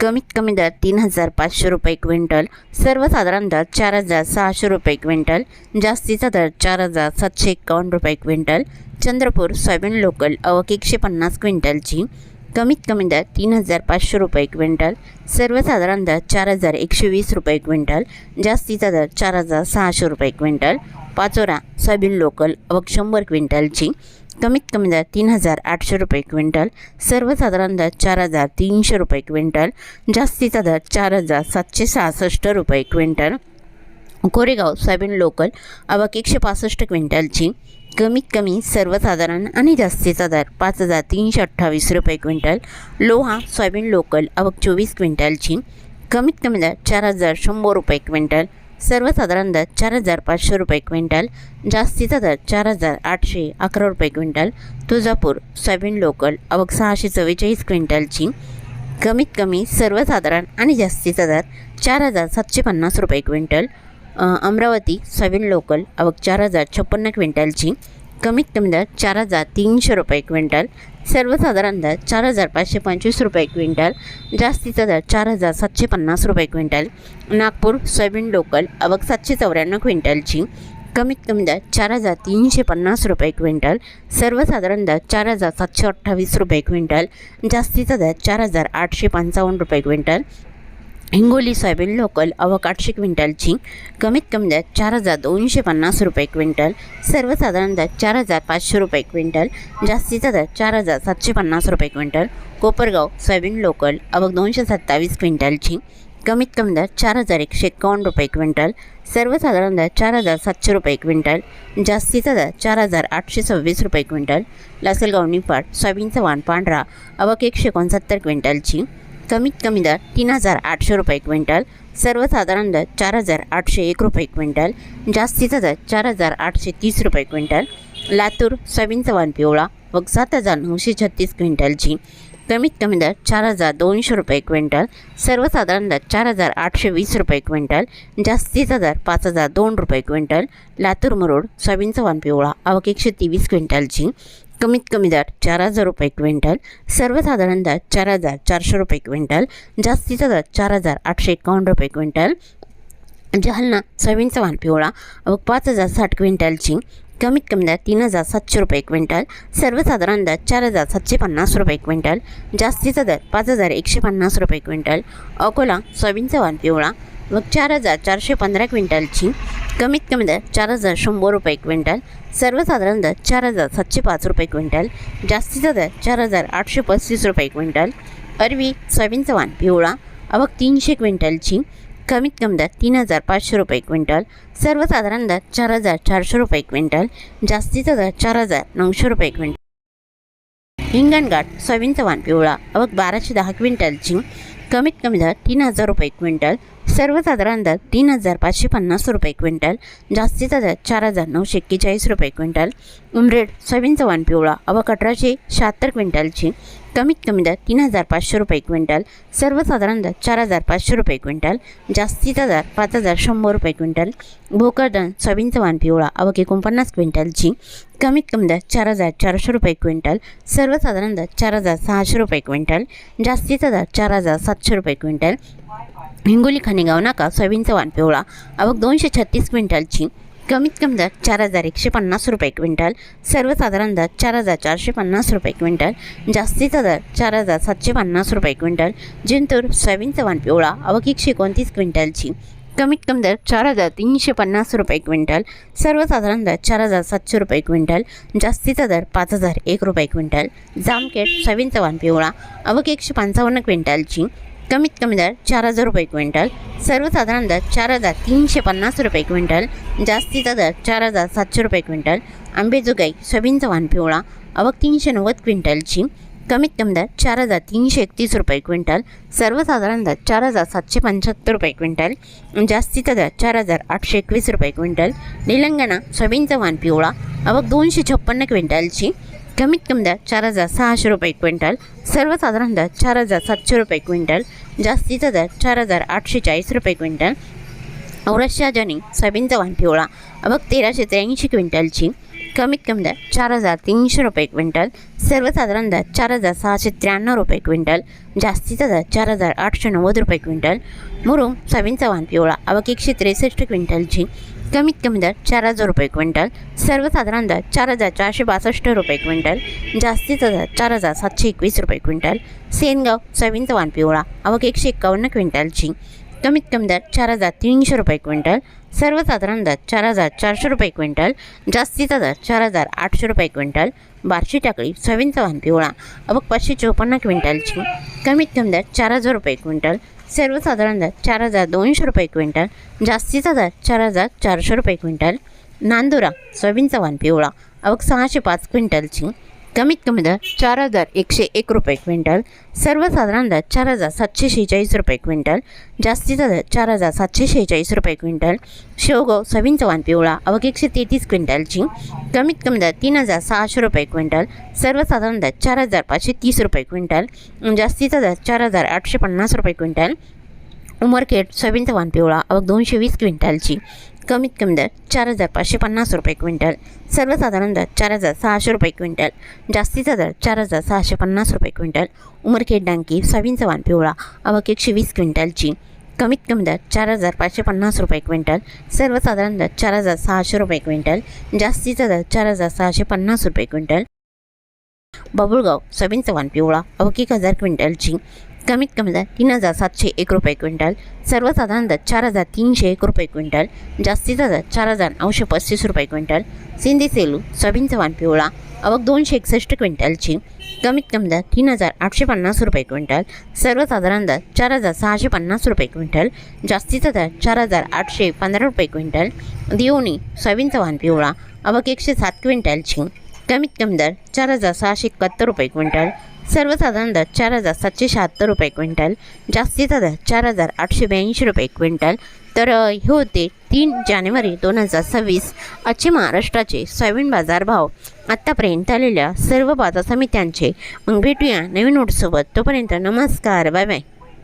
कमीत कमी दर तीन हजार पाचशे रुपये क्विंटल सर्वसाधारण दर चार हजार सहाशे रुपये क्विंटल जास्तीचा दर चार हजार सातशे एकावन्न रुपये क्विंटल चंद्रपूर सोयाबीन लोकल अवक एकशे पन्नास क्विंटलची कमीत कमी दर तीन हजार पाचशे रुपये क्विंटल सर्वसाधारण दर चार हजार एकशे वीस रुपये क्विंटल जास्तीचा दर चार हजार सहाशे रुपये क्विंटल पाचोरा सोयाबीन लोकल अवक शंभर क्विंटलची कमीत कमी दर तीन हजार आठशे रुपये क्विंटल सर्वसाधारण दर चार हजार तीनशे रुपये क्विंटल जास्तीचा दर चार हजार सातशे सहासष्ट रुपये क्विंटल. कोरेगाव सोयाबीन लोकल अवाक एकशे पासष्ट क्विंटलची कमीत कमी सर्वसाधारण आणि जास्तीचा दर पाच हजार तीनशे अठ्ठावीस रुपये क्विंटल. लोहा सोयाबीन लोकल आवक चोवीस क्विंटलची कमीत कमी दर चार हजार शंभर रुपये क्विंटल. सर्वसाधारण दर चार हजार पाचशे रुपये क्विंटल जास्तीचा दर चार हजार आठशे अकरा रुपये क्विंटल तुळजापूर सोयाबीन लोकल अवघ सहाशे चव्वेचाळीस क्विंटलची कमीत कमी सर्वसाधारण आणि जास्तीचा दर चार हजार सातशे पन्नास रुपये क्विंटल अमरावती सोयाबीन लोकल अवघ चार हजार छप्पन्न क्विंटलची कमीत कमी दर चार हजार तीनशे रुपये क्विंटल. सर्वसाधारण दर चार हजार पाचशे पंचवीस रुपये क्विंटल. जास्तीचा दर चार हजार सातशे पन्नास रुपये क्विंटल. नागपूर सोयाबीन लोकल आवक सातशे चौऱ्याण्णव क्विंटलची. कमीत कमी दर चार हजार तीनशे पन्नास रुपये क्विंटल. सर्वसाधारण दर चार हजार सातशे अठ्ठावीस रुपये क्विंटल. जास्तीचा दर चार हजार आठशे पंचावन्न रुपये क्विंटल. हिंगोली सोयाबीन लोकल अवक आठशे क्विंटलची. कमीत कमी दर चार हजार दोनशे पन्नास रुपये क्विंटल. सर्वसाधारण दर चार हजार पाचशे रुपये क्विंटल. जास्तीचा दर चार हजार सातशे पन्नास रुपये क्विंटल. कोपरगाव सोयाबीन लोकल अवक दोनशे सत्तावीस क्विंटलची. कमीत कमी दर चार हजार एकशे एकावन्न रुपये क्विंटल. सर्वसाधारण दर चार हजार सातशे रुपये क्विंटल. जास्तीचा दर चार हजार आठशे सव्वीस रुपये क्विंटल. लासलगाव निफाड सोयाबीनचा वाण पांढरा. अवक एकशे एकोणसत्तर क्विंटलची. कमीत कमी दर तीन हजार आठशे रुपये क्विंटल सर्वसाधारण दर चार हजार आठशे एक रुपये क्विंटल जास्तीचा दर चार हजार आठशे तीस रुपये क्विंटल लातूर सोयाबीनचा वन पिवळा व सात हजार नऊशे छत्तीस क्विंटलची कमीत कमी दर चार हजार दोनशे रुपये क्विंटल सर्वसाधारण दर चार हजार आठशे वीस रुपये क्विंटल जास्तीचा दर पाच हजार दोन रुपये क्विंटल लातूर मुरुड सोयाबीनचा वाण पिवळा आवक एकशे तेवीस क्विंटलची कमीत कमी दर चार हजार रुपये क्विंटल सर्वसाधारण दर चार हजार चारशे रुपये क्विंटल जास्तीचा दर चार हजार आठशे एकावन्न रुपये क्विंटल जालना सोयाबीनचा वाण पिवळा व पाच हजार साठ क्विंटलची कमीत कमी दर तीन हजार सातशे रुपये क्विंटल सर्वसाधारण दर चार हजार सातशे पन्नास रुपये क्विंटल जास्तीचा दर पाच हजार एकशे पन्नास रुपये क्विंटल अकोला सोयाबीनचा वाण पिवळा व चार हजार चारशे पंधरा क्विंटलची कमीत कमी दर चार हजार शंभर रुपये क्विंटल सर्वसाधारण दर चार हजार सातशे पाच रुपये क्विंटल जास्तीचा दर चार हजार आठशे पस्तीस रुपये क्विंटल अरवी सोयाबीनचा वाण पिवळा अवघ तीनशे क्विंटलची कमीत कमी दर तीन हजार पाचशे रुपये क्विंटल सर्वसाधारण दर चार हजार चारशे रुपये क्विंटल जास्तीचा दर चार हजार नऊशे रुपये क्विंटल. हिंगणघाट सोयाबीनचा वाण पिवळा अवघ बाराशे दहा क्विंटलची कमीत कमी दर तीन हजार रुपये क्विंटल सर्वसाधारण दर तीन हजार पाचशे पन्नास रुपये क्विंटल जास्तीचा दर चार हजार नऊशे एक्केचाळीस रुपये क्विंटल. उमरेड सोयाबीनचा वाण पिवळा आवक अठराशे शहात्तर क्विंटलची कमीत कमी दर तीन हजार पाचशे रुपये क्विंटल सर्वसाधारण दर चार हजार पाचशे रुपये क्विंटल जास्तीचा दर पाच हजार शंभर रुपये क्विंटल. भोकरदन सोयाबीनचा वाण पिवळा अवघे एकोणपन्नास क्विंटलची कमीत कमी दर चार हजार चारशे रुपये क्विंटल सर्वसाधारण दर चार हजार सहाशे रुपये क्विंटल जास्तीचा दर चार हजार सातशे रुपये क्विंटल. हिंगोली खानेगाव नाका सोयाबीनचा वाण पिवळा. आवक दोनशे छत्तीस क्विंटलची. कमीत कमी दर चार हजार एकशे पन्नास रुपये क्विंटल. सर्वसाधारण दर चार हजार चारशे पन्नास रुपये क्विंटल. जास्तीचा दर चार हजार सातशे पन्नास रुपये क्विंटल. जिंतूर सोयाबीनचा वाण पिवळा. आवक एकशे एकोणतीस क्विंटलची. कमीत कमी दर चार हजार तीनशे पन्नास रुपये क्विंटल. सर्वसाधारण दर चार हजार सातशे रुपये क्विंटल. जास्तीचा दर पाच हजार एक रुपये क्विंटल. जामखेड सोयाबीनचा वाण पिवळा. आवक एकशे पंचावन्न क्विंटलची. कमीत कमी दर चार हजार रुपये क्विंटल. सर्वसाधारण दर चार हजार तीनशे पन्नास रुपये क्विंटल. जास्तीचा दर चार हजार सातशे रुपये क्विंटल. आंबेजोगाई सोयाबीन चव्हाण पिवळा. अवक तीनशे नव्वद क्विंटलची. कमीत कमी दर चार हजार तीनशे एकतीस रुपये क्विंटल. सर्वसाधारण दर चार हजार सातशे पंच्याहत्तर रुपये क्विंटल. जास्तीचा दर चार हजार आठशे एकवीस रुपये क्विंटल. निलंगणा सोयाबीन चव्हाण पिवळा. अवक दोनशे छप्पन्न क्विंटलची. कमीत कमी दर चार हजार सहाशे रुपये क्विंटल सर्वसाधारण दर चार हजार सातशे रुपये क्विंटल जास्तीचा दर चार हजार आठशे चाळीस रुपये क्विंटल. औरसच्या जनी सोयाबीनचा वाण पिवळा अवक तेराशे त्र्याऐंशी क्विंटलची कमीत कमी दर चार हजार तीनशे रुपये क्विंटल सर्वसाधारण दर चार हजार सहाशे त्र्याण्णव रुपये क्विंटल जास्तीचा दर चार हजार आठशे नव्वद रुपये क्विंटल. मुरुम सोयाबीनचा वाण पिवळा. अवक एकशे त्रेसष्ट क्विंटलची कमीत कमी दर चार हजार रुपये क्विंटल सर्वसाधारण दर चार हजार चारशे बासष्ट रुपये क्विंटल जास्तीचा दर चार हजार सातशे एकवीस रुपये क्विंटल सेनगाव सोयाबीन चव्हाण पिवळा अवक एकशे एक्कावन्न क्विंटलची. कमीत कमी दर चार हजार तीनशे रुपये क्विंटल सर्वसाधारण दर चार हजार चारशे रुपये क्विंटल जास्तीचा दर चार हजार आठशे रुपये क्विंटल बारशी टाकळी सोयाबीन चव्हाण पिवळा अबक पाचशे चोपन्न क्विंटलची कमीत कमी दर चार हजार रुपये क्विंटल सर्वसाधारण दर चार हजार दोनशे रुपये क्विंटल जास्तीचा दर चार हजार चारशे रुपये क्विंटल नांदुरा सोयाबीन चव्हाण पिवळा अवक सहाशे पाच क्विंटलची कमीत कमी दर चार हजार एकशे एक रुपये क्विंटल सर्वसाधारण दर चार हजार सातशे शेहेचाळीस रुपये क्विंटल जास्तीचा दर चार हजार सातशे शेहेचाळीस रुपये क्विंटल शेवगाव सवीन चव्हाण पिवळा अवघ एकशे तेहतीस क्विंटलची कमीत कमी दर तीन हजार सहाशे रुपये क्विंटल सर्वसाधारण दर चार हजार पाचशे तीस रुपये क्विंटल जास्तीचा दर चार हजार आठशे पन्नास रुपये क्विंटल उमरखेड सोयाबीन चव्हाण पिवळा अवघ दोनशे वीस क्विंटलची कमीत कमी दर चार हजार पाचशे पन्नास रुपये क्विंटल. सर्वसाधारण दर चार हजार सहाशे रुपये क्विंटल. जास्तीचा दर चार हजार सहाशे पन्नास रुपये क्विंटल. उमरखेड डांकी सोयाबीन चव्हाण पिवळा अवक एकशे वीस क्विंटलची. कमीत कमी दर चार हजार पाचशे पन्नास रुपये क्विंटल. सर्वसाधारण दर चार हजार सहाशे रुपये क्विंटल. जास्तीचा दर चार हजार सहाशे पन्नास रुपये क्विंटल. बाबुळगाव सोयाबीन चव्हाण पिवळा अवक एक हजार क्विंटलची. कमीत कमी दर तीन हजार सातशे एक रुपये क्विंटल सर्वसाधारण दर चार हजार तीनशे एक रुपये क्विंटल जास्तीचा दर चार हजार नऊशे पस्तीस रुपये क्विंटल सिंधी सेलू सोयाबीन चव्हाण पिवळा अवक दोनशे एकसष्ट क्विंटलची कमीत कमी दर तीन हजार आठशे पन्नास रुपये क्विंटल सर्वसाधारण दर चार हजार सहाशे पन्नास रुपये क्विंटल जास्तीचा दर चार हजार आठशे पंधरा रुपये क्विंटल दिवणी सोयाबीन चव्हाण पिवळा अवक एकशे सात क्विंटलची कमीत कमी दर चार हजार सहाशे एकाहत्तर रुपये क्विंटल सर्वसाधारण दर चार हजार सातशे शहात्तर रुपये क्विंटल जास्तीचा दर चार हजार आठशे ब्याऐंशी रुपये क्विंटल. तर हे होते तीन जानेवारी दोन हजार सव्वीस आजचे महाराष्ट्राचे सोयाबीन बाजार भाव आत्तापर्यंत आलेल्या सर्व बाजार समित्यांचे मग भेटूया नवीन नोटसोबत तोपर्यंत नमस्कार बाय बाय.